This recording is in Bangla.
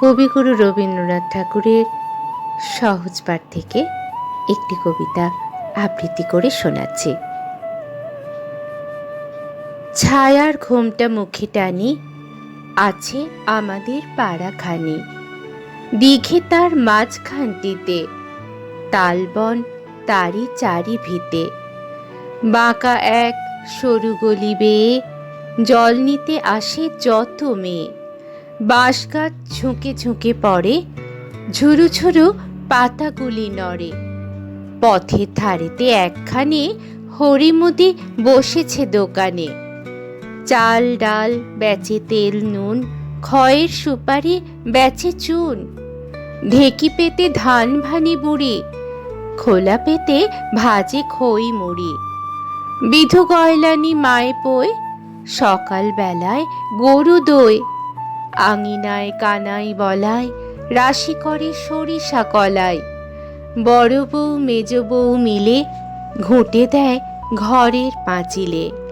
কবিগুরু রবীন্দ্রনাথ ঠাকুরের সহজ পাঠ থেকে একটি কবিতা আবৃত্তি করে শোনাচ্ছে। ছায়ার ঘোমটা মুখে টানি, আছে আমাদের পাড়াখানি। দিঘে তার মাঝখানটিতে, তালবন তারই চারি ভিতে বাঁকা এক সরু গলি বেয়ে, জল নিতে আসে যত মেয়ে। বাঁশ গাছ ঝুঁকে ঝুঁকে পড়ে, ঝুরু ঝুরু পাতাগুলি নড়ে। পথের ধারেতে একখানে হরিমুদি বসেছে দোকানে। চাল ডাল বেচে তেল নুন খয়ের সুপারি বেচে চুন। ঢেকি পেতে ধান ভানি বুড়ি, খোলা পেতে ভাজে খই মুড়ি। বিধু গয়লানি মায়ে পই সকাল বেলায় গরু দই আঙিনায় কানাই বলায় রাশি করে সরিষা কলায় বড় বউ, মেজ বউ মিলে ঘুঁটে দেয় ঘরের পাঁচিলে।